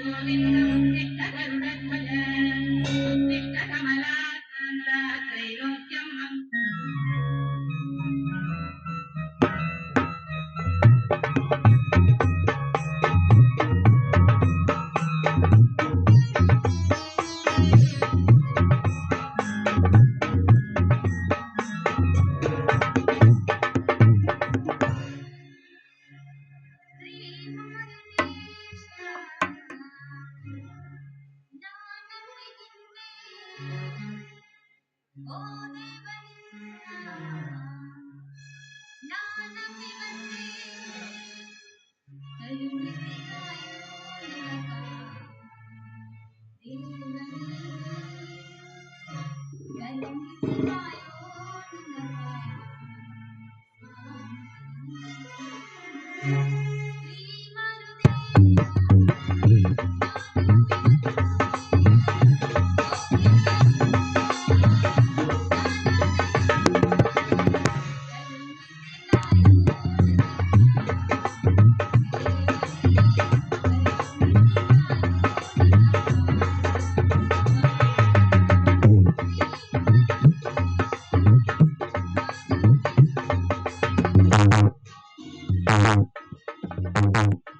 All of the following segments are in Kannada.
గోవిందం కృష్ణ గరుడ 等等。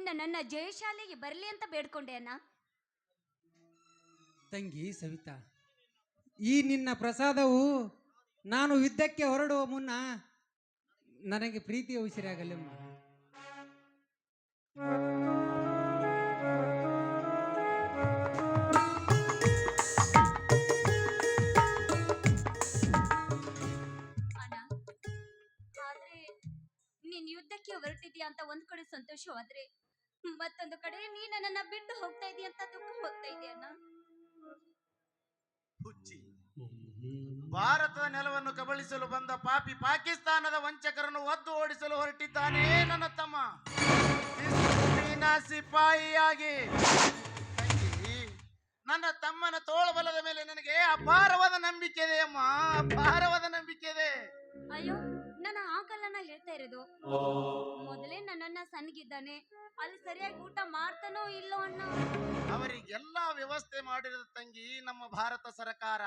ಇನ್ನು ನನ್ನ ಜಯಶಾಲೆಗೆ ಬರಲಿ ಅಂತ ಬೇಡ್ಕೊಂಡೆ ಅಣ್ಣ. ತಂಗಿ ಸವಿತಾ ಈ ನಿನ್ನ ಪ್ರಸಾದವು ನಾನು ಯುದ್ಧಕ್ಕೆ ಹೊರಡುವ ಮುನ್ನ ನನಗೆ ಪ್ರೀತಿಯ ಉಸಿರಾಗಲಿಮ್ಮ ಅಣ್ಣ ಆದ್ರೆ ನೀನ್ ಯುದ್ಧಕ್ಕೆ ಹೊರಟಿದ್ಯಾ ಅಂತ ಒಂದ್ ಕಡೆ ಸಂತೋಷವಾದ್ರೆ? ಮತ್ತೊಂದು ಕಡೆ ನೀ ನನ್ನನ್ನ ಬಿಟ್ಟು ಹೋಗ್ತಾ ಇದೀಯ ಅಂತ ದುಃಖ ಹೋಗ್ತಾ ಹುಚ್ಚಿ. ಭಾರತದ ನೆಲವನ್ನು ಕಬಳಿಸಲು ಬಂದ ಪಾಪಿ ಪಾಕಿಸ್ತಾನದ ವಂಚಕರನ್ನು ಒದ್ದು ಓಡಿಸಲು ಹೊರಟಿದ್ದಾನೆ ನನ್ನ ತಮ್ಮ. ಸಿಪಾಯಿಯಾಗಿ. ನನ್ನ ತಮ್ಮನ ತೋಳಬಲದ ಮೇಲೆ ನನಗೆ ಅಪಾರವಾದ ನಂಬಿಕೆ ಇದೆ ಅಮ್ಮ ಅಪಾರವಾದ ನಂಬಿಕೆ ಇದೆ. ಅಯ್ಯೋ ನನ್ನ ಆಕಲನ್ನ ಹೇಳ್ತಾ ಇರೋದು. ಮೊದಲೇ ನನ್ನನ್ನ ಸಣ್ಣಗಿದ್ದಾನೆ. ಅಲ್ಲಿ ಸರಿಯಾಗಿ ಊಟ ಮಾಡ್ತಾನೋ ಇಲ್ಲೋ ಅಣ್ಣ. ಅವರಿಗೆಲ್ಲ ವ್ಯವಸ್ಥೆ ಮಾಡಿರೋದು ತಂಗಿ ನಮ್ಮ ಭಾರತ ಸರ್ಕಾರ.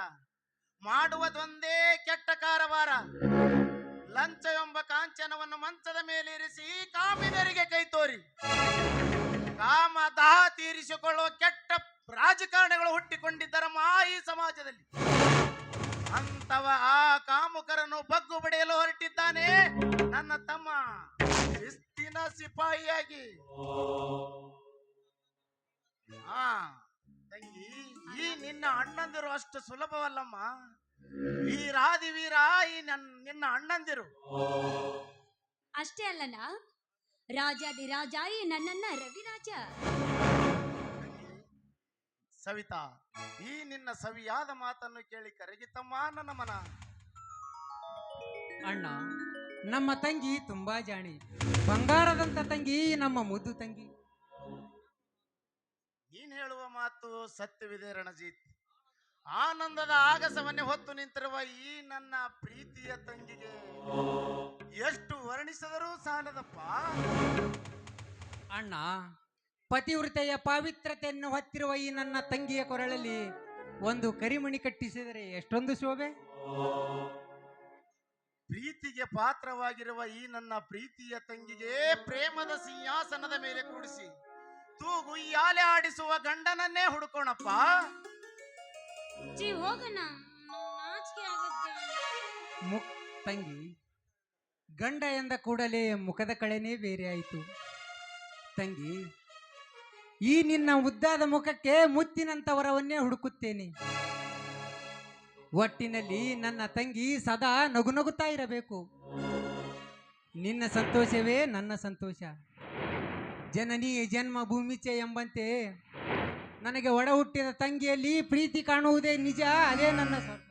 ಮಾಡುವುದೊಂದೇ ಕೆಟ್ಟ ಕಾರವಾರ. ಲಂಚ ಎಂಬ ಕಾಂಚನವನ್ನು ಮಂಚದ ಮೇಲೆ ಇರಿಸಿ ಕಾಮಿನರಿಗೆ ಕೈ ತೋರಿ. ಕಾಮ ದಾಹ ತೀರಿಸಿಕೊಳ್ಳುವ ಕೆಟ್ಟ ರಾಜಕಾರಣಿಗಳು ಹುಟ್ಟಿಕೊಂಡಿದ್ದರಮ್ಮ ಈ ಸಮಾಜದಲ್ಲಿ. ಅಂತವ ಆ ಕಾಮುಕರನ್ನು ಬಗ್ಗು ಬಡಿಯಲು ಹೊರಟಿದ್ದಾನೆ ನನ್ನ ತಮ್ಮ. ಶಿಸ್ತಿನ ಸಿಪಾಯಿಯಾಗಿ. ಆ ತಂಗಿ ಈ ನಿನ್ನ ಅಣ್ಣಂದಿರು ಅಷ್ಟು ಸುಲಭವಲ್ಲಮ್ಮ. ರಾದಿ ವೀರ ಈ ನನ್ನ ನಿನ್ನ ಅಣ್ಣಂದಿರು. ಅಷ್ಟೇ ಅಲ್ಲಣ್ಣ ರಾಜಾದಿ ರಾಜ ಈ ನನ್ನನ್ನ ರವಿರಾಜ. ಸವಿತಾ ಈ ನಿನ್ನ ಸವಿಯಾದ ಮಾತನ್ನು ಕೇಳಿ ಕರಗಿತಮ್ಮ ನನ್ನ ಮನ. ಅಣ್ಣ ನಮ್ಮ ತಂಗಿ ತುಂಬಾ ಜಾಣಿ. ಬಂಗಾರದಂತ ತಂಗಿ ನಮ್ಮ ಮುದ್ದು ತಂಗಿ. ನೀನ್ ಹೇಳುವ ಮಾತು ಸತ್ಯವಿದೆ ರಣಜಿತ್. ಆನಂದದ ಆಗಸವನ್ನೇ ಹೊತ್ತು ನಿಂತಿರುವ ಈ ನನ್ನ ಪ್ರೀತಿಯ ತಂಗಿಗೆ ಎಷ್ಟು ವರ್ಣಿಸಿದರೂ ಸಾಲದಪ್ಪ? ಅಣ್ಣ ಪತಿವೃತೆಯ ಪಾವಿತ್ರತೆಯನ್ನು ಹೊತ್ತಿರುವ ಈ ನನ್ನ ತಂಗಿಯ ಕೊರಳಲ್ಲಿ ಒಂದು ಕರಿಮಣಿ ಕಟ್ಟಿಸಿದರೆ ಎಷ್ಟೊಂದು ಶೋಭೆ? ಪ್ರೀತಿಗೆ ಪಾತ್ರವಾಗಿರುವ ಈ ನನ್ನ ಪ್ರೀತಿಯ ತಂಗಿಗೆ ಪ್ರೇಮದ ಸಿಂಹಾಸನದ ಮೇಲೆ ಕೂಡಿಸಿ ತೂಗು ಯಾಲೆ ಆಡಿಸುವ ಗಂಡನನ್ನೇ ಹುಡುಕೋಣಪ್ಪ. ಮುಕ್ ತಂಗಿ ಗಂಡ ಎಂದ ಕೂಡಲೇ ಮುಖದ ಕಳೆನೇ ಬೇರೆ ಆಯಿತು. ತಂಗಿ ಈ ನಿನ್ನ ಉದ್ದಾದ ಮುಖಕ್ಕೆ ಮುತ್ತಿನಂತವರವನ್ನೇ ಹುಡುಕುತ್ತೇನೆ. ಒಟ್ಟಿನಲ್ಲಿ ನನ್ನ ತಂಗಿ ಸದಾ ನಗು ನಗುತ್ತಾ ಇರಬೇಕು. ನಿನ್ನ ಸಂತೋಷವೇ ನನ್ನ ಸಂತೋಷ. ಜನನಿ ಜನ್ಮ ಭೂಮಿಚೆ ಎಂಬಂತೆ ನನಗೆ ಒಡ ಹುಟ್ಟಿದ ತಂಗಿಯಲ್ಲಿ ಪ್ರೀತಿ ಕಾಣುವುದೇ ನಿಜ, ಅದೇ ನನ್ನ ಸ್ವರ್ಗ.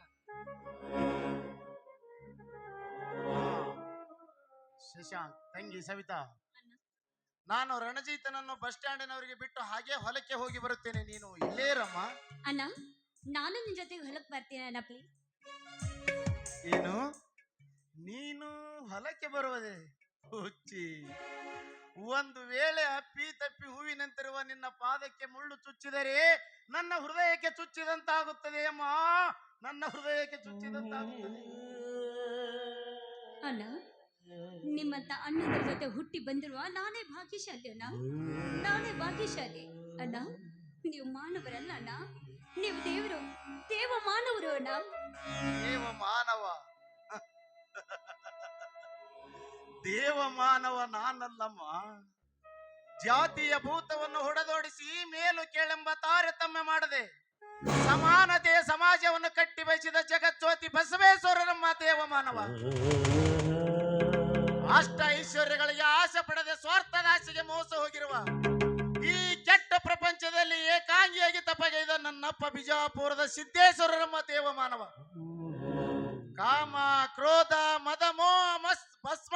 ಶಶಾಂಕ್, ತಂಗಿ ಸವಿತಾ. ನಾನು ರಣಜಿತನನ್ನು ಬಸ್ ಸ್ಟ್ಯಾಂಡಿನವರಿಗೆ ಬಿಟ್ಟು ಹಾಗೆ ಹೊಲಕ್ಕೆ ಹೋಗಿ ಬರುತ್ತೇನೆ. ನೀನು ಇಲ್ಲೇ ರಮ್ಮ ಅಣ್ಣ ನಾನು ನಿನ್ ಜೊತೆಗೆ ಹೊಲಕ್ ಬರ್ತೀನಿ ಅಣ್ಣ ಪ್ಲೀಸ್ ಏನು? ನೀನು ಹೊಲಕ್ಕೆ ಬರುವುದೇ? ಹುಚ್ಚಿ. ಒಂದು ವೇಳೆ ಅಪ್ಪಿ ತಪ್ಪಿ ಹೂವಿನಂತಿರುವ ನಿನ್ನ ಪಾದಕ್ಕೆ ಮುಳ್ಳು ಚುಚ್ಚಿದರೆ ನನ್ನ ಹೃದಯಕ್ಕೆ ಚುಚ್ಚಿದಂತಾಗುತ್ತದೆ ಅಮ್ಮ. ನನ್ನ ಹೃದಯಕ್ಕೆ ಚುಚ್ಚಿದಂತಾಗುತ್ತದೆ. ಅಣ್ಣ ನಿಮ್ಮಂತ ಅಣ್ಣನ ಜೊತೆ ಹುಟ್ಟಿ ಬಂದಿರುವ ನಾನೇ ಭಾಗ್ಯಶಾಲಿ ಅಣ್ಣ. ನಾನೇ ಭಾಗ್ಯಶಾಲಿ. ಅಣ್ಣ, ನೀವು ಮಾನವರಲ್ಲ ಅಣ್ಣ. ನೀವು ದೇವರು, ದೇವ ಮಾನವರು ಅಣ್ಣ. ದೇವ ಮಾನವ. ದೇವ ಮಾನವ ನಾನಲ್ಲಮ್ಮ. ಜಾತಿಯ ಭೂತವನ್ನು ಹೊಡೆದೋಡಿಸಿ ಮೇಲು ಕೇಳೆಂಬ ತಾರತಮ್ಯ ಮಾಡದೆ ಸಮಾನತೆಯ ಸಮಾಜವನ್ನು ಕಟ್ಟಿ ಬಯಸಿದ ಜಗಜ್ಯೋತಿ ಬಸವೇಶ್ವರನಮ್ಮ ದೇವ ಮಾನವ. ಅಷ್ಟ ಐಶ್ವರ್ಯಗಳಿಗೆ ಆಸೆ ಪಡದೆ ಸ್ವಾರ್ಥದಾಸೆಗೆ ಮೋಸ ಹೋಗಿರುವ ಈ ಕೆಟ್ಟ ಪ್ರಪಂಚದಲ್ಲಿ ಏಕಾಂಗಿಯಾಗಿ ತಪಗೈದ ನನ್ನಪ್ಪ ಬಿಜಾಪುರದ ಸಿದ್ದೇಶ್ವರರಮ್ಮ ದೇವ ಮಾನವ. ಕಾಮ, ಕ್ರೋಧ, ಮದ, ಮೋಹ, ಮಸ್, ಭಸ್ಮ,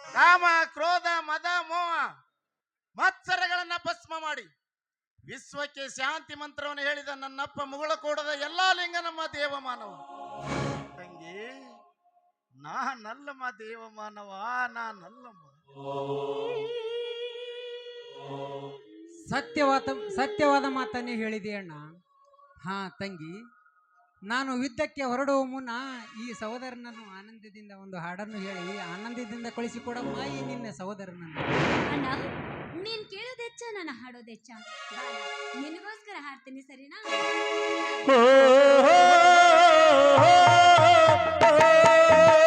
ಕಾಮ, ಕ್ರೋಧ, ಮದ, ಮೋಹ, ಮತ್ಸರಗಳನ್ನ ಭಸ್ಮ ಮಾಡಿ ವಿಶ್ವಕ್ಕೆ ಶಾಂತಿ ಮಂತ್ರವನ್ನು ಹೇಳಿದ ನನ್ನಪ್ಪ ಮುಗುಳಕೋಡದ ಎಲ್ಲಾ ಲಿಂಗ ನಮ್ಮ ದೇವ ಮಾನವ. ತಂಗಿ ನಾನಲ್ಲಮ್ಮ ದೇವಮಾನವಾ ನಾ ನಲ್ಲಮ್ಮ ಸತ್ಯವಾದ ಸತ್ಯವಾದ ಮಾತನ್ನೇ ಹೇಳಿದೆ ಅಣ್ಣ ಹಾ ತಂಗಿ ನಾನು ಯುದ್ಧಕ್ಕೆ ಹೊರಡುವ ಮುನ್ನ ಈ ಸಹೋದರನನ್ನು ಆನಂದದಿಂದ ಒಂದು ಹಾಡನ್ನು ಹೇಳಿ ಆನಂದದಿಂದ ಕಳಿಸಿಕೊಡಮ್ಮ ಈ ನಿನ್ನ ಸಹೋದರನನ್ನು ಅಣ್ಣ ನೀನ್ ಕೇಳೋದೆಚ್ಚ ನಾನು ಹಾಡೋದೆಚ್ಚ ನಿನಗೋಸ್ಕರ ಹಾಡ್ತೀನಿ ಸರಿನಾ ಓ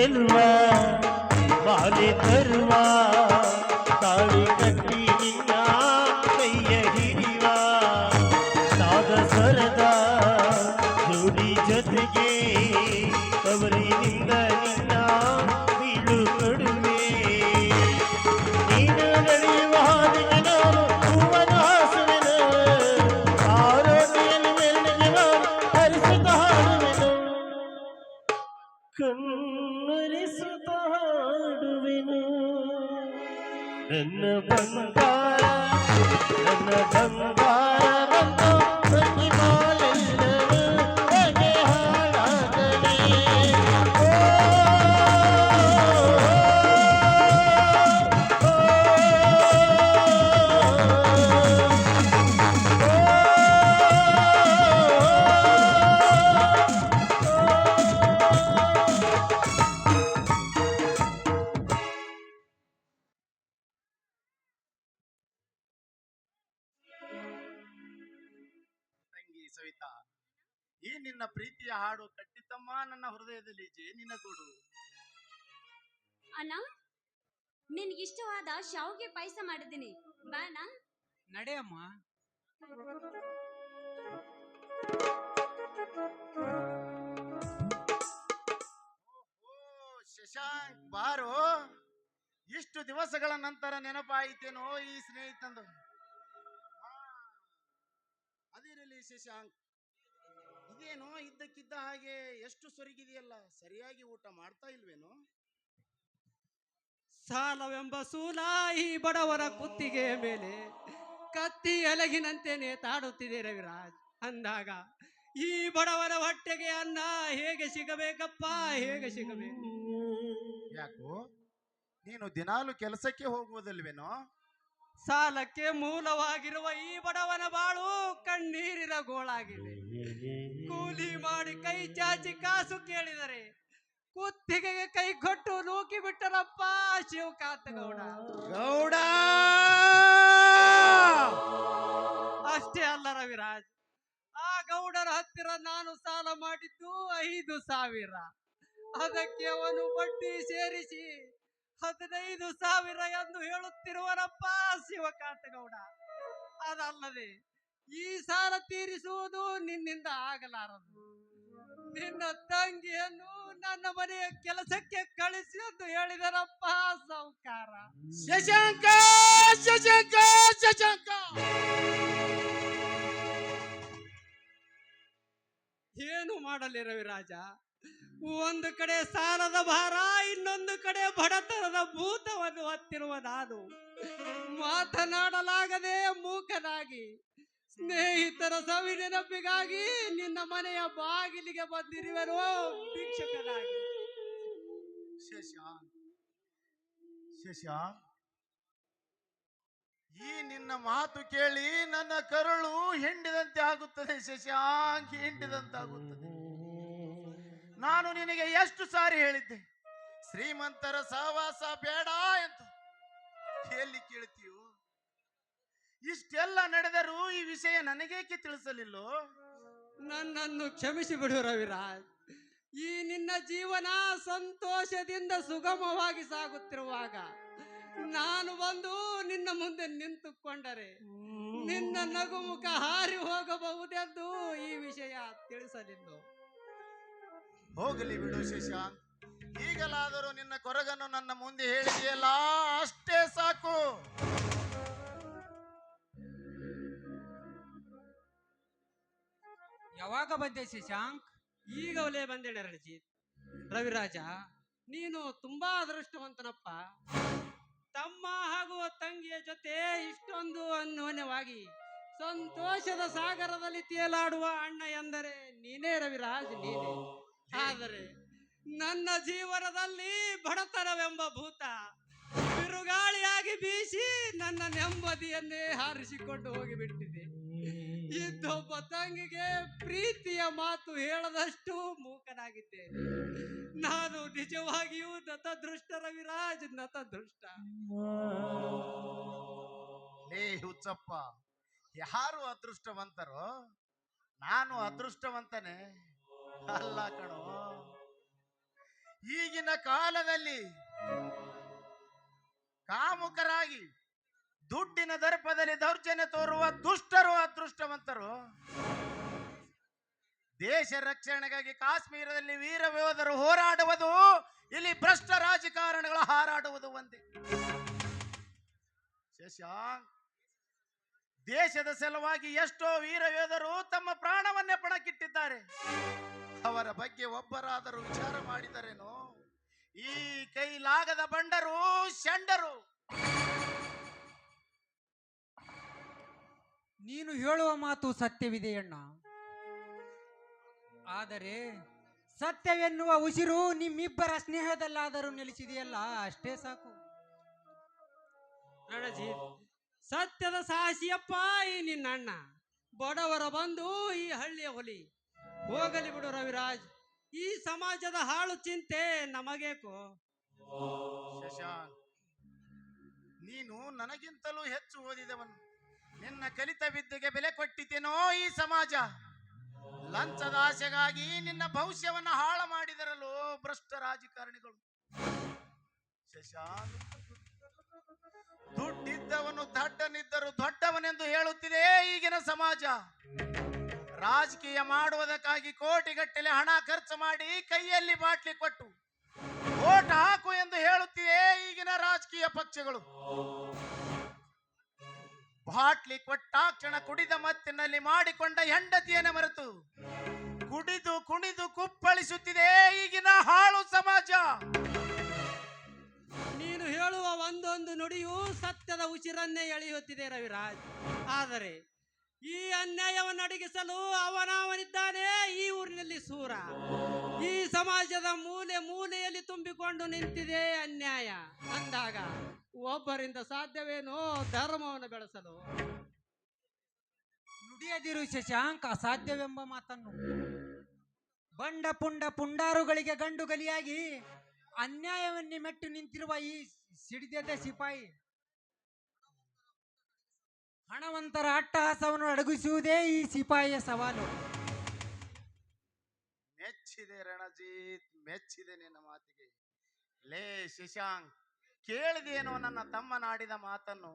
ಒಬ್ಬ ಚೆಲುವ ಬಾಲೆ ತರುವ ಹಾಡು ಕಟ್ಟಿತಮ್ಮ ನನ್ನ ಹೃದಯದಲ್ಲಿ ಜೇನಿನ ಗೂಡು. ಅಣ್ಣ ನಿನ್ಗಿಷ್ಟವಾದ ಶಾವ್ಗೆ ಪಾಯಸ ಮಾಡಿದ್ದೀನಿ. ಬಾಣ ನಡೆಯಮ್ಮ. ಓ ಶಶಾಂಕ್ ಬಾರೋ ಇಷ್ಟು ದಿವಸಗಳ ನಂತರ ನೆನಪಾಯಿತೇನೋ ಈ ಸ್ನೇಹಿತಂದು. ಅದಿರಲಿ ಶಶಾಂಕ್. ಇದೇನೋ ಇದ್ದಕ್ಕಿದ್ದ ಹಾಗೆ ಎಷ್ಟು ಸೊರಗಿದೆಯಲ್ಲ ಸರಿಯಾಗಿ ಊಟ ಮಾಡ್ತಾ ಇಲ್ವೇನೋ? ಸಾಲವೆಂಬ ಸೂಲಾಯಿ ಬಡವರ ಕುತ್ತಿಗೆ ಮೇಲೆ ಕತ್ತಿ ಎಲಗಿನಂತೆ ತಾಡುತ್ತಿದೆ ರವಿರಾಜ್. ಅಂದಾಗ ಈ ಬಡವರ ಹೊಟ್ಟೆಗೆ ಅನ್ನ ಹೇಗೆ ಸಿಗಬೇಕಪ್ಪ ಹೇಗೆ ಸಿಗಬೇಕು? ಯಾಕೋ? ನೀನು ದಿನಾಲು ಕೆಲಸಕ್ಕೆ ಹೋಗುವುದಲ್ವೇನೋ? ಸಾಲಕ್ಕೆ ಮೂಲವಾಗಿರುವ ಈ ಬಡವನ ಬಾಳು ಕಣ್ಣೀರಿನ ಗೋಳಾಗಿದೆ. ಕೂಲಿ ಮಾಡಿ ಕೈ ಚಾಚಿ ಕಾಸು ಕೇಳಿದರೆ ಕುತ್ತಿಗೆಗೆ ಕೈ ಕೊಟ್ಟು ನೂಕಿ ಬಿಟ್ಟರಪ್ಪ ಶಿವಕಾಂತ ಗೌಡ ಗೌಡ! ಅಷ್ಟೇ ಅಲ್ಲ ರವಿರಾಜ್ ಆ ಗೌಡರ ಹತ್ತಿರ ನಾನು ಸಾಲ ಮಾಡಿದ್ದು ಐದು ಸಾವಿರ. ಅದಕ್ಕೆ ಅವನು ಬಡ್ಡಿ ಸೇರಿಸಿ ಹದಿನೈದು ಸಾವಿರ ಎಂದು ಹೇಳುತ್ತಿರುವನಪ್ಪ ಶಿವಕಾಂತ ಗೌಡ ಅದಲ್ಲದೆ ಈ ಸಾಲ ತೀರಿಸುವುದು ನಿನ್ನಿಂದ ಆಗಲಾರದು. ನಿನ್ನ ತಂಗಿಯನ್ನು ನನ್ನ ಮನೆಯ ಕೆಲಸಕ್ಕೆ ಕಳಿಸಿ ಎಂದು ಹೇಳಿದರಪ್ಪ ಸಾವುಕಾರ. ಶಶಾಂಕ ಶಶಾಂಕ ಶಶಾಂಕ! ಏನು ಮಾಡಲಿ ರವಿರಾಜ? ಒಂದು ಕಡೆ ಸಾಲದ ಭಾರ, ಇನ್ನೊಂದು ಕಡೆ ಬಡತನದ ಭೂತವನ್ನು ಹೊತ್ತಿರುವ ಮಾತನಾಡಲಾಗದೆ ಮೂಕನಾಗಿ ಸ್ನೇಹಿತರ ಸವಿ ನೆನಪಿಗಾಗಿ ನಿನ್ನ ಮನೆಯ ಬಾಗಿಲಿಗೆ ಬಂದಿರುವರು ಭಿಕ್ಷಕನಾಗಿ ಶಶ ಶಶ ಈ ನಿನ್ನ ಮಾತು ಕೇಳಿ ನನ್ನ ಕರುಳು ಹಿಂಡಿದಂತೆ ಆಗುತ್ತದೆ ಶಶಾಂಕ್ ಹಿಂಡಿದಂತೆ ಆಗುತ್ತದೆ ನಾನು ನಿನಗೆ ಎಷ್ಟು ಸಾರಿ ಹೇಳಿದ್ದೆ. ಶ್ರೀಮಂತರ ಸಹವಾಸ ಬೇಡ ಅಂತ ಎಲ್ಲಿ ಕೇಳ್ತೀಯೋ? ಇಷ್ಟೆಲ್ಲ ನಡೆದರೂ ಈ ವಿಷಯ ನನಗೇಕೆ ತಿಳಿಸಲಿಲ್ಲೋ? ನನ್ನನ್ನು ಕ್ಷಮಿಸಿ ಬಿಡು ರವಿರಾಜ್. ಈ ನಿನ್ನ ಜೀವನ ಸಂತೋಷದಿಂದ ಸುಗಮವಾಗಿ ಸಾಗುತ್ತಿರುವಾಗ ನಾನು ಬಂದು ನಿನ್ನ ಮುಂದೆ ನಿಂತುಕೊಂಡರೆ ನಿನ್ನ ನಗುಮುಖ ಹಾರಿ ಹೋಗಬಹುದೆಂದು ಈ ವಿಷಯ ತಿಳಿಸಲಿಲ್ಲ? ಹೋಗಲಿ ಬಿಡು ಶಶಾಂಕ್ ಈಗಲಾದರೂ ನಿನ್ನ ಕೊರಗನ್ನು ನನ್ನ ಮುಂದೆ ಹೇಳಿದೆಯಲ್ಲ ಅಷ್ಟೇ ಸಾಕು. ಯಾವಾಗ ಬಂದೆ ಶಶಾಂಕ್? ಅವಲೇ ಬಂದೇಳೆ ರಣಜಿತ್. ರವಿರಾಜ, ನೀನು ತುಂಬಾ ಅದೃಷ್ಟವಂತನಪ್ಪ. ತಮ್ಮ ಹಾಗೂ ತಂಗಿಯ ಜೊತೆ ಇಷ್ಟೊಂದು ಅನ್ಯೋನ್ಯವಾಗಿ ಸಂತೋಷದ ಸಾಗರದಲ್ಲಿ ತೇಲಾಡುವ ಅಣ್ಣ ಎಂದರೆ ನೀನೇ ರವಿರಾಜ್, ನೀನೇ. ಆದರೆ ನನ್ನ ಜೀವನದಲ್ಲಿ ಬಡತನವೆಂಬ ಭೂತ ಬಿರುಗಾಳಿಯಾಗಿ ಬೀಸಿ ನನ್ನ ನೆಮ್ಮದಿಯನ್ನೇ ಹಾರಿಸಿಕೊಂಡು ಹೋಗಿಬಿಟ್ಟಿದೆ ಇದ್ದೊಬ್ಬ ತಂಗಿಗೆ ಪ್ರೀತಿಯ ಮಾತು ಹೇಳದಷ್ಟು ಮೂಕನಾಗಿದ್ದೆ. ನಾನು ನಿಜವಾಗಿಯೂ ನತದೃಷ್ಟ ರವಿರಾಜ್, ನತದೃಷ್ಟ. ಲೇ ಹುಚ್ಚಪ್ಪ, ಯಾರು ಅದೃಷ್ಟವಂತರೋ? ನಾನು ಅದೃಷ್ಟವಂತನೇ. ಅಲ್ಲ ಕಣೋ, ಈಗಿನ ಕಾಲದಲ್ಲಿ ಕಾಮುಕರಾಗಿ ದುಡ್ಡಿನ ದರ್ಪದಲ್ಲಿ ದೌರ್ಜನ್ಯ ತೋರುವ ದುಷ್ಟರು, ಅದೃಷ್ಟವಂತರು. ದೇಶ ರಕ್ಷಣೆಗಾಗಿ ಕಾಶ್ಮೀರದಲ್ಲಿ ವೀರ ಯೋಧರು ಹೋರಾಡುವುದು, ಇಲ್ಲಿ ಭ್ರಷ್ಟ ರಾಜಕಾರಣಗಳು ಹಾರಾಡುವುದು ಒಂದೇ. ಶಶಾಂಕ್ ದೇಶದ ಸಲುವಾಗಿ ಎಷ್ಟೋ ವೀರ ಯೋಧರು ತಮ್ಮ ಪ್ರಾಣವನ್ನೇ ಪಣಕ್ಕಿಟ್ಟಿದ್ದಾರೆ. ಅವರ ಬಗ್ಗೆ ಒಬ್ಬರಾದರೂ ವಿಚಾರ ಮಾಡಿದರೇನೋ? ಈ ಕೈಲಾಗದ ಬಂಡರು, ಶಂಡರು. ನೀನು ಹೇಳುವ ಮಾತು ಸತ್ಯವಿದೆಯಣ್ಣ ಆದರೆ ಸತ್ಯವೆನ್ನುವ ಉಸಿರು ನಿಮ್ಮಿಬ್ಬರ ಸ್ನೇಹದಲ್ಲಾದರೂ ನೆಲೆಸಿದೆಯಲ್ಲ? ಅಷ್ಟೇ ಸಾಕು. ರಣಜಿತ್ ಸತ್ಯದ ಸಾಹಸಿಯಪ್ಪ ಈ ನಿನ್ನ ಅಣ್ಣ ಬಡವರ ಬಂದು ಈ ಹಳ್ಳಿಯ ಹೊಲಿ. ಹೋಗಲಿ ಬಿಡು ರವಿರಾಜ್ ಈ ಸಮಾಜದ ಹಾಳು ಚಿಂತೆ ನಮಗೇಕು? ಶಶಾಂಕ್ ನೀನು ನನಗಿಂತಲೂ ಹೆಚ್ಚು ಓದಿದವನು. ನಿನ್ನ ಕಲಿತ ವಿದ್ಯೆಗೆ ಬೆಲೆ ಕೊಟ್ಟಿದ್ದೇನೋ ಈ ಸಮಾಜ. ಲಂಚದ ಆಸೆಗಾಗಿ ನಿನ್ನ ಭವಿಷ್ಯವನ್ನು ಹಾಳು ಮಾಡಿದರಲ್ಲೋ ಭ್ರಷ್ಟ ರಾಜಕಾರಣಿಗಳು. ಶಶಾಂಕ್ ದುಡ್ಡಿದ್ದವನು ದಡ್ಡನಿದ್ದರು ದೊಡ್ಡವನೆಂದು ಹೇಳುತ್ತಿದೆ ಈಗಿನ ಸಮಾಜ. ರಾಜಕೀಯ ಮಾಡುವುದಕ್ಕಾಗಿ ಕೋಟಿಗಟ್ಟಲೆ ಹಣ ಖರ್ಚು ಮಾಡಿ ಕೈಯಲ್ಲಿ ಬಾಟ್ಲಿ ಕೊಟ್ಟು ಓಟ್ ಹಾಕು ಎಂದು ಹೇಳುತ್ತಿದೆ ಈಗಿನ ರಾಜಕೀಯ ಪಕ್ಷಗಳು. ಬಾಟ್ಲಿ ಕೊಟ್ಟಾಕ್ಷಣ ಕುಡಿದ ಮತ್ತಿನಲ್ಲಿ ಮಾಡಿಕೊಂಡ ಹೆಂಡತಿಯನ್ನು ಮರೆತು. ಕುಡಿದು ಕುಣಿದು ಕುಪ್ಪಳಿಸುತ್ತಿದೆ ಈಗಿನ ಹಾಳು ಸಮಾಜ. ನೀನು ಹೇಳುವ ಒಂದೊಂದು ನುಡಿಯೂ ಸತ್ಯದ ಉಸಿರನ್ನೇ ಎಳೆಯುತ್ತಿದೆ ರವಿರಾಜ್. ಆದರೆ ಈ ಅನ್ಯಾಯವನ್ನು ಅಡಗಿಸಲು ಅವನವನಿದ್ದಾನೆ ಈ ಊರಿನಲ್ಲಿ ಸೂರ. ಈ ಸಮಾಜದ ಮೂಲೆ ಮೂಲೆಯಲ್ಲಿ ತುಂಬಿಕೊಂಡು ನಿಂತಿದೆ ಅನ್ಯಾಯ. ಅಂದಾಗ ಒಬ್ಬರಿಂದ ಸಾಧ್ಯವೇನೋ ಧರ್ಮವನ್ನು ಬೆಳೆಸಲು. ನುಡಿಯದಿರು ಶಶಾಂಕ ಅಸಾಧ್ಯವೆಂಬ ಮಾತನ್ನು. ಬಂಡ ಪುಂಡ ಪುಂಡಾರುಗಳಿಗೆ ಗಂಡು ಗಲಿಯಾಗಿ ಅನ್ಯಾಯವನ್ನೇ ಮೆಟ್ಟು ನಿಂತಿರುವ ಈ ಸಿಡಿದದ ಸಿಪಾಯಿ. ಹಣವಂತರ ಅಟ್ಟಹಾಸವನ್ನು ಅಡಗಿಸುವುದೇ ಈ ಸಿಪಾಯಿಯ ಸವಾಲು. ಮೆಚ್ಚಿದೆ ರಣಜಿತ್ ಮೆಚ್ಚಿದೆ ನಿನ್ನ ಮಾತಿಗೆ. ಲೇ ಶಶಾಂಕ್ ಕೇಳಿದೇನೋ ನನ್ನ ತಮ್ಮ ನಾಡಿದ ಮಾತನ್ನು?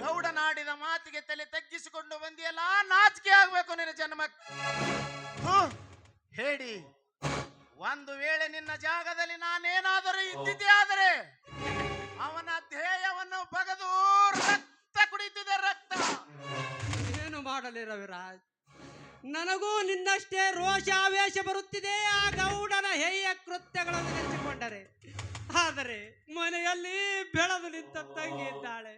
ಗೌಡ ನಾಡಿದ ಮಾತಿಗೆ ತಲೆ ತಗ್ಗಿಸಿಕೊಂಡು ಬಂದಿಯಲ್ಲ ನಾಚಿಕೆ ಆಗ್ಬೇಕು ನಿನ್ನ ಜನ್ಮ ಥು, ಹೇಳಿ. ಒಂದು ವೇಳೆ ನಿನ್ನ ಜಾಗದಲ್ಲಿ ನಾನೇನಾದರೂ ಇದ್ದಿದ್ದೆ ಆದರೆ ಅವನ ಧ್ಯೇಯವನ್ನು ಬಗದು ರಕ್ತ ಕುಡಿತಿದೆ ರಕ್ತ. ಏನು ಮಾಡಲಿ ರವಿರಾಜ್? ನನಗೂ ನಿನ್ನಷ್ಟೇ ರೋಷಾವೇಶ ಬರುತ್ತಿದೆ. ಆ ಗೌಡನ ಹೇಯ ಕೃತ್ಯಗಳನ್ನು ನೆನೆಸಿಕೊಂಡರೆ. ಆದರೆ ಮನೆಯಲ್ಲಿ ಬೆಳೆದು ನಿಂತ ತಂಗಿ ಇದ್ದಾಳೆ.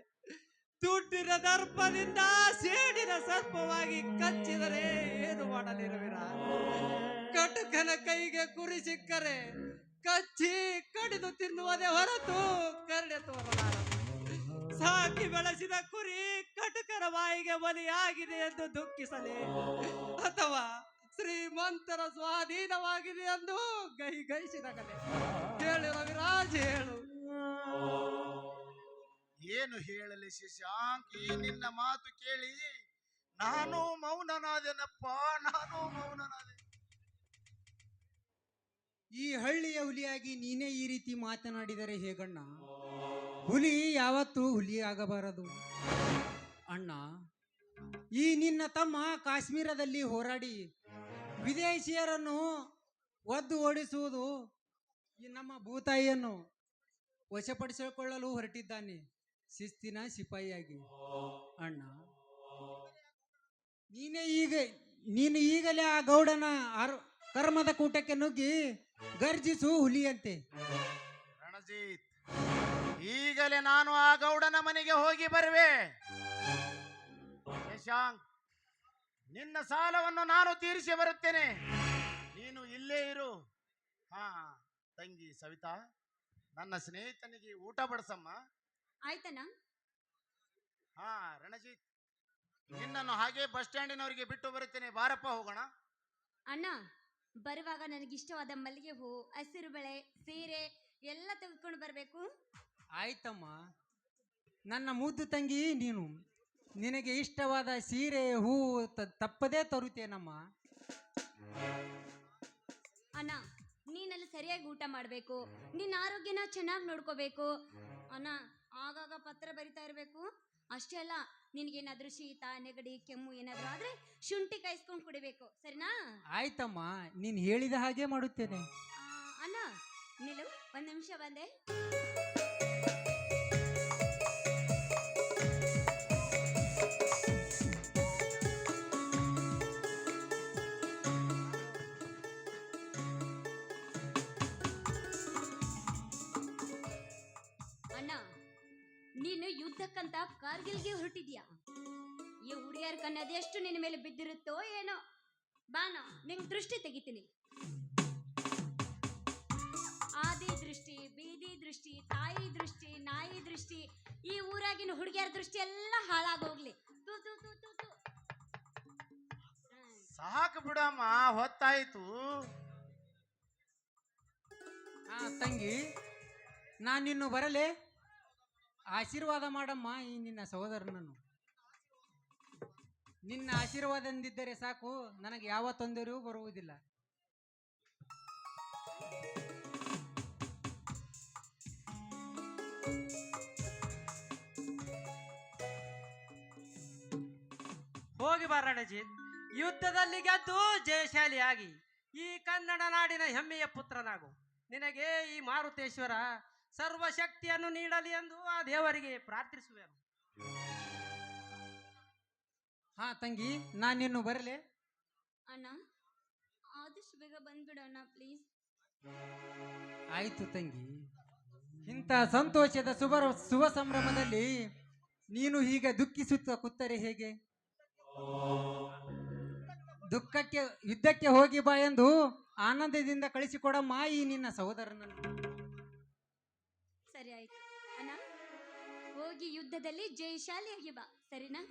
ದುಡ್ಡಿನ ದರ್ಪದಿಂದ ಸೇಡಿನ ಸರ್ಪವಾಗಿ ಕಚ್ಚಿದರೆ ಏನು ಮಾಡಲಿರುವಿರ? ಕಟುಕನ ಕೈಗೆ ಕುರಿ ಸಿಕ್ಕರೆ ಕಚ್ಚಿ ಕಡಿದು ತಿನ್ನುವುದೇ ಹೊರತು ಕರಡೆ ತೋರಲಾರದು ಸಾಕಿ ಬೆಳೆಸಿದ ಕುರಿ ಕಟಕರ ಬಾಯಿಗೆ ಬಲಿಯಾಗಿದೆ ಎಂದು ದುಃಖಿಸಲಿ. ಅಥವಾ ಶ್ರೀಮಂತರ ಸ್ವಾಧೀನವಾಗಿದೆ ಎಂದು ಗೈ ಗೈಸಿದ ಕಲೆ ಹೇಳಿ ರವಿರಾಜ್ ಹೇಳು. ಏನು ಹೇಳಲಿ ಶಶಾಂಕ್ ಈ ನಿನ್ನ ಮಾತು ಕೇಳಿ. ನಾನು ಮೌನನಾದೆನಪ್ಪ ನಾನು ಮೌನನಾದೆ. ಈ ಹಳ್ಳಿಯ ಹುಲಿಯಾಗಿ ನೀನೇ ಈ ರೀತಿ ಮಾತನಾಡಿದರೆ ಹೇಗಣ್ಣ? ಹುಲಿ ಯಾವತ್ತೂ ಹುಲಿ ಆಗಬಾರದು ಅಣ್ಣ, ಈ ನಿನ್ನ ತಮ್ಮ ಕಾಶ್ಮೀರದಲ್ಲಿ ಹೋರಾಡಿ ವಿದೇಶಿಯರನ್ನು ಒದ್ದು ಓಡಿಸುವುದು ಈ ನಮ್ಮ ಭೂತಾಯಿಯನ್ನು ವಶಪಡಿಸಿಕೊಳ್ಳಲು ಹೊರಟಿದ್ದಾನೆ. ಶಿಸ್ತಿನ ಸಿಪಾಯಿಯಾಗಿ. ಅಣ್ಣ, ನೀನೇ ಈಗ, ನೀನು ಈಗಲೇ ಆ ಗೌಡನ ಆರ್, ಕರ್ಮದ ಕೂಟಕ್ಕೆ ನುಗ್ಗಿ ಗರ್ಜಿಸು ಹುಲಿಯಂತೆ. ರಣಜಿತ್. ಈಗಲೇ ನಾನು ಆ ಗೌಡನ ಮನೆಗೆ ಹೋಗಿ ಬರುವೆ. ಯಶಾಂಕ್ ನಿನ್ನ ಸಾಲವನ್ನು ನಾನು ತೀರಿಸಿ ಬರುತ್ತೇನೆ. ನೀನು ಇಲ್ಲೇ ಇರು. ಹಾ ತಂಗಿ ಸವಿತಾ ನನ್ನ ಸ್ನೇಹಿತನಿಗೆ ಊಟ ಬಡಿಸಮ್ಮ. ಆಯ್ತನಾ ಹಾ ರಣಜಿತ್ ನಿನ್ನನ್ನು ಹಾಗೆ ಬಸ್ ಸ್ಟ್ಯಾಂಡಿನವರಿಗೆ ಬಿಟ್ಟು ಬರುತ್ತೇನೆ. ಬಾರಪ್ಪ ಹೋಗೋಣ. ಅಣ್ಣ ಬರುವಾಗ ನನಗಿಷ್ಟವಾದ ಮಲ್ಲಿಗೆ ಹೂ ಹಸಿರು ಬಳೆ ಸೀರೆ ಎಲ್ಲ ತೆಗೆದುಕೊಂಡು ಬರಬೇಕು. ಆಯ್ತಮ್ಮ. ನನ್ನ ಮುದ್ದು ತಂಗಿ ನೀನು. ನಿನಗೆ ಇಷ್ಟವಾದ ಸೀರೆ ಹೂ ತ- ತಪ್ಪದೇ ತರುತ್ತೇನಮ್ಮ. ಅಣ್ಣ ನೀನಲ್ಲಿ ಸರಿಯಾಗಿ ಊಟ ಮಾಡಬೇಕು. ನಿನ್ನ ಆರೋಗ್ಯನ ಚೆನ್ನಾಗಿ ನೋಡ್ಕೋಬೇಕು. ಅಣ್ಣ ಆಗಾಗ ಪತ್ರ ಬರಿತಾ ಇರಬೇಕು. ಅಷ್ಟೇ ಅಲ್ಲ ನಿನಗೇನಾದ್ರೂ ಶೀತ ನೆಗಡಿ ಕೆಮ್ಮು ಏನಾದರೂ ಆದ್ರೆ ಶುಂಠಿ ಕಾಯಿಸ್ಕೊಂಡು ಕುಡಿಬೇಕು. ಸರಿನಾ? ಆಯ್ತಮ್ಮ ನೀನು ಹೇಳಿದ ಹಾಗೆ ಮಾಡುತ್ತೇನೆ. ಆ, ಅಣ್ಣ ನಿಲ್ಲು ಒಂದು ನಿಮಿಷ ಬಂದೆ. ಯುದ್ಧಕ್ಕಂತ ಕಾರ್ಗಿಲ್ಗೆ ಹೊರಟಿದ್ಯಾ? ಈ ಹುಡುಗಿಯರ ಕಣ್ಣು ಎಷ್ಟು ನಿನ್ನ ಮೇಲೆ ಬಿದ್ದಿರುತ್ತೋ ಏನೋ. ಬಾನ ನಿಂಗೆ ದೃಷ್ಟಿ ತೆಗಿತೀನಿ. ಆದಿ ದೃಷ್ಟಿ ಬೀದಿ ದೃಷ್ಟಿ ತಾಯಿ ದೃಷ್ಟಿ ನಾಯಿ ದೃಷ್ಟಿ ಈ ಊರಾಗಿನ ಹುಡುಗಿಯರ ದೃಷ್ಟಿ ಎಲ್ಲ ಹಾಳಾಗೋಗ್ಲಿ. ತು ತು ತು ತು ತು. ಸಾಕು ಬಿಡಮ್ಮ ಹೊತ್ತಾಯ್ತು. ಹಾ ತಂಗಿ ನಾನಿನ್ನು ಬರಲೇ? ಆಶೀರ್ವಾದ ಮಾಡಮ್ಮ ಈ ನಿನ್ನ ಸಹೋದರನನ್ನು. ನಿನ್ನ ಆಶೀರ್ವಾದದಿಂದಿದ್ದರೆ ಸಾಕು, ನನಗೆ ಯಾವ ತೊಂದರೆಯೂ ಬರುವುದಿಲ್ಲ. ಹೋಗಿ ಬಾರಣಜಿ ಯುದ್ಧದಲ್ಲಿ ಗೆದ್ದು ಜಯಶಾಲಿಯಾಗಿ ಈ ಕನ್ನಡ ನಾಡಿನ ಹೆಮ್ಮೆಯ ಪುತ್ರನಾಗು. ನಿನಗೆ ಈ ಮಾರುತೇಶ್ವರ ಸರ್ವಶಕ್ತಿಯನ್ನು ನೀಡಲಿ ಎಂದು ಆ ದೇವರಿಗೆ ಪ್ರಾರ್ಥಿಸುವೆನು. ಹಾ ತಂಗಿ ನಾನಿನ್ನು ಬರಲಿ? ಅಣ್ಣ ಆದಷ್ಟು ಬೇಗ ಬಂದ್ಬಿಡೋಣ ಪ್ಲೀಸ್ ಆಯ್ತು ತಂಗಿ. ಇಂಥ ಸಂತೋಷದ ಶುಭ ಶುಭ ಸಂಭ್ರಮದಲ್ಲಿ ನೀನು ಹೀಗೆ ದುಃಖಿಸುತ್ತ ಕುತ್ತರೆ ಹೇಗೆ? ದುಃಖಕ್ಕೆ ಯುದ್ಧಕ್ಕೆ ಹೋಗಿ ಬಾ ಎಂದು ಆನಂದದಿಂದ ಕಳಿಸಿಕೊಡ ಮಾಯಿ ನಿನ್ನ ಸಹೋದರನನ್ನು. ಹೋಗಿ ಯುದ್ಧದಲ್ಲಿ ಜಯಶಾಲಿಯಾಗಿ ಬಾ. ಸರಿನಾ?